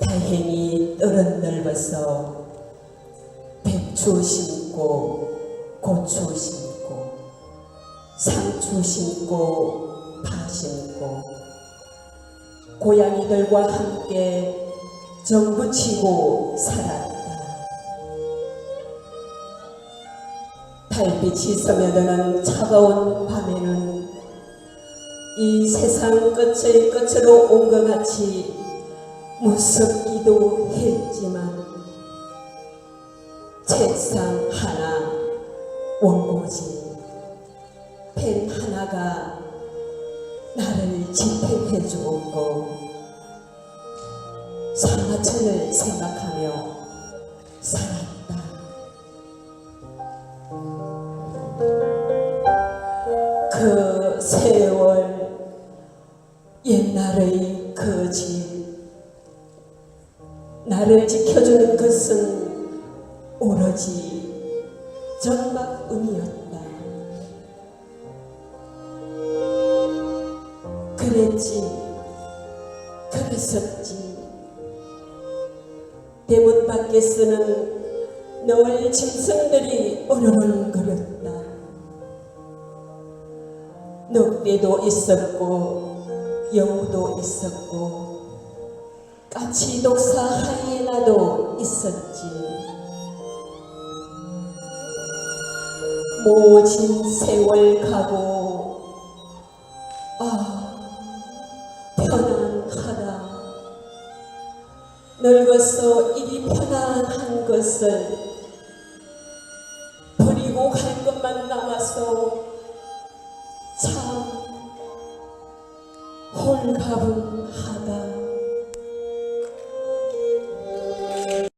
팽이 뜰은 넓어서 배추 심고 고추 심고 상추 심고 파 심고 고양이들과 함께 정부치고 살았다. 달빛이 스며드는 차가운 밤에는 이 세상 끝의 끝으로 온 것 같이 무섭기도 했지만 책상 하나 원고지 펜 하나가 나를 집행해 주었고 사마천을 생각하며 살았다. 그 세월 옛날의 그집 나를 지켜주는 것은 오로지 정막은이었다. 그랬지, 그랬었지. 대문 밖에서는 늘 짐승들이 어르렁거렸다. 늑대도 있었고 여우도 있었고 까치 독사 하이에나도 있었지 모진 세월 가고 아 편안하다 늙어서 이리 편안한 것을 버리고 갈 것만 남아서 참 홀가분하다.